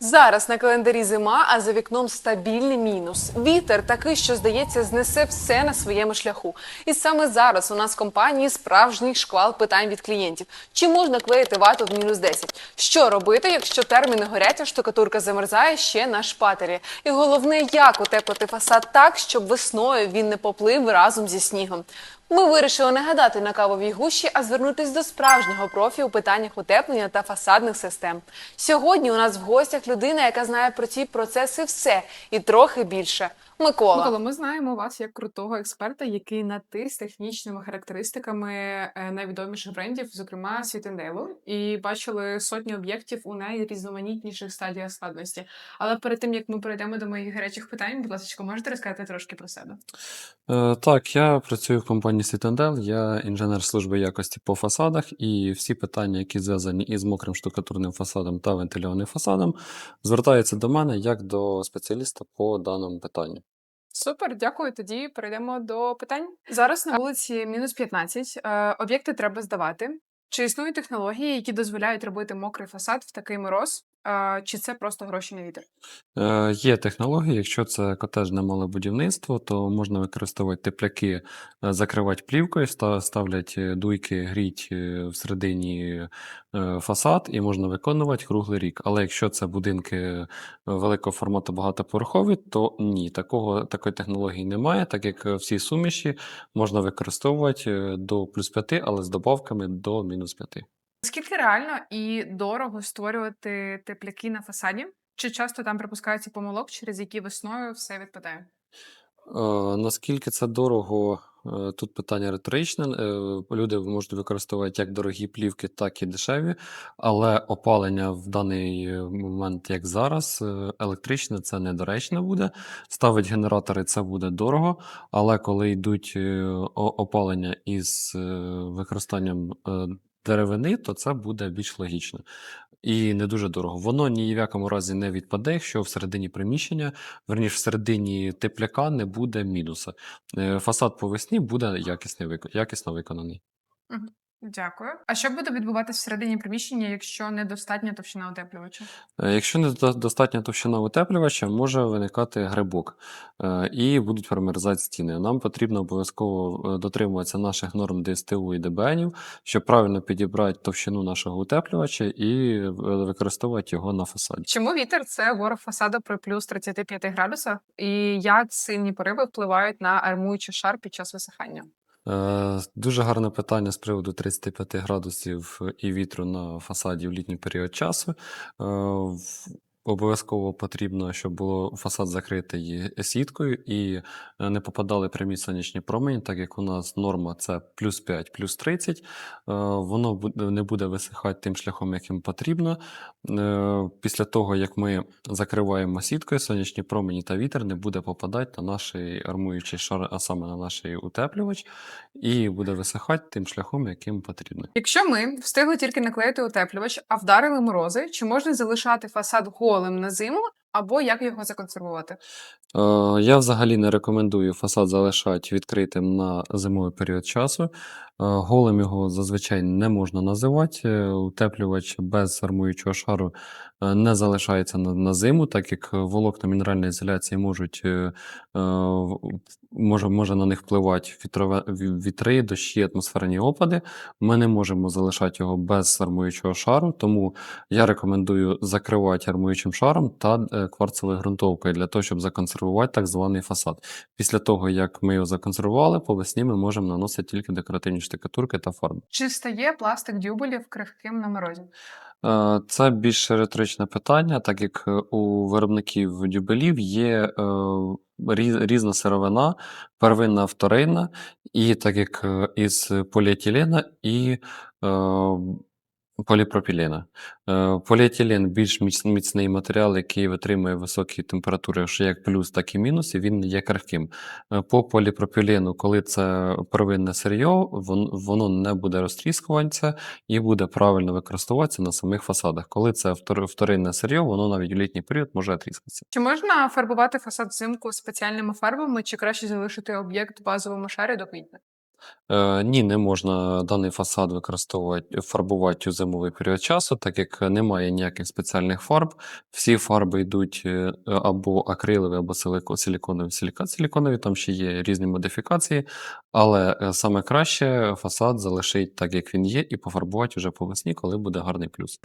Зараз на календарі зима, а за вікном стабільний мінус. Вітер такий, що здається, знесе все на своєму шляху. І саме зараз у нас в компанії справжній шквал питань від клієнтів: чи можна клеїти вату в мінус 10? Що робити, якщо терміни горять, а штукатурка замерзає ще на шпатері? І головне, як утеплити фасад так, щоб весною він не поплив разом зі снігом. Ми вирішили не гадати на кавовій гущі, а звернутись до справжнього профі у питаннях утеплення та фасадних систем. Сьогодні у нас в гостях людина, яка знає про ці процеси все і трохи більше. Микола. Микола, ми знаємо вас як крутого експерта, який на ти з технічними характеристиками е, найвідоміших брендів, зокрема Світенделу, і бачили сотні об'єктів у найрізноманітніших стадіях складності. Але перед тим як ми перейдемо до моїх гарячих питань, будь ласка, можете розказати трошки про себе? Е, Так, я працюю в компанії Світандел, я інженер служби якості по фасадах, і всі питання, які зв'язані із мокрим штукатурним фасадом та вентильованим фасадом, звертаються до мене як до спеціаліста по даному питанню. Супер, дякую. Тоді перейдемо до питань. Зараз на вулиці мінус 15. Е, об'єкти треба здавати. Чи існують технології, які дозволяють робити мокрий фасад в такий мороз? Чи це просто гроші на вітер? Е, Є технології, якщо це котежне мале будівництво, то можна використовувати тепляки, е, закривати плівкою, ста- ставлять е, дуйки, гріть всередині фасад і можна виконувати круглий рік. Але якщо це будинки великого формату багатоповерхові, то ні, такого, такої технології немає, так як всі суміші можна використовувати до плюс 5, але з добавками до мінус 5. Наскільки реально і дорого створювати тепляки на фасаді? Чи часто там припускаються помилок, через які весною все відпадає? Е, Наскільки це дорого? е, Тут питання риторичне. Е, Люди можуть використовувати як дорогі плівки, так і дешеві, але опалення в даний момент, як зараз, електричне це недоречно буде. Ставить генератори це буде дорого, але коли йдуть опалення із використанням деревини, то це буде більш логічно. І не дуже дорого. Воно ні в якому разі не відпаде, якщо всередині приміщення верніше, всередині тепляка не буде мінуса. Е, Фасад по весні буде якісно виконаний. Дякую. А що буде відбуватися всередині приміщення, якщо недостатня товщина утеплювача? Е, Якщо недостатня товщина утеплювача, може виникати грибок е, і будуть промерзати стіни. Нам потрібно обов'язково е, дотримуватися наших норм ДСТУ і ДБНів, щоб правильно підібрати товщину нашого утеплювача і використовувати його на фасаді. Чому вітер це ворог фасаду при плюс 35 градусах? І як сильні пориви впливають на армуючий шар під час висихання? Е, Дуже гарне питання з приводу 35 градусів і вітру на фасаді в літній період часу. Обов'язково потрібно, щоб було фасад закритий сіткою і е, не попадали прямі сонячні промені, так як у нас норма це плюс 5, плюс 30. Е, Воно не буде висихати тим шляхом, яким потрібно. Е, Після того, як ми закриваємо сіткою, сонячні промені та вітер не буде попадати на наш армуючий шар, а саме на наш утеплювач, і буде висихати тим шляхом, яким потрібно. Якщо ми встигли тільки наклеїти утеплювач, а вдарили морози, чи можна залишати фасад голим на зиму, або як його законсервувати? Е, Я взагалі не рекомендую фасад залишати відкритим на зимовий період часу. Е, Голим його зазвичай не можна називати. Е, Утеплювач без армуючого шару не залишається на, зиму, так як волокна мінеральної ізоляції можуть може, на них впливати вітри, дощі, атмосферні опади. Ми не можемо залишати його без армуючого шару, тому я рекомендую закривати армуючим шаром та кварцевою ґрунтовкою для того, щоб законсервувати так званий фасад. Після того, як ми його законсервували, по весні ми можемо наносити тільки декоративні штукатурки та фарби. Чи стає пластик дюбелів крихким на морозі? Е, Це більш риторичне питання, так як е, у виробників дюбелів є е, різна сировина, первинна, вторинна, і так як із поліетилена і поліпропілена. Е, Поліетилен більш міц- міцний матеріал, який витримує високі температури, що як плюс, так і мінус, і він є крихким. Е, По поліпропілену, коли це первинне сир'йо, вон- воно не буде розтріскуватися і буде правильно використовуватися на самих фасадах. Коли це втор- вторинне сир'йо, воно навіть у літній період може тріскатися. Чи можна фарбувати фасад взимку спеціальними фарбами, чи краще залишити об'єкт в базовому шарі до квітня? Е, ні, не можна даний фасад використовувати, фарбувати у зимовий період часу, так як немає ніяких спеціальних фарб. Всі фарби йдуть е, або акрилові, або силико- силіконові, силіконові, там ще є різні модифікації. Але е, саме краще фасад залишить так, як він є, і пофарбувати вже по весні, коли буде гарний плюс.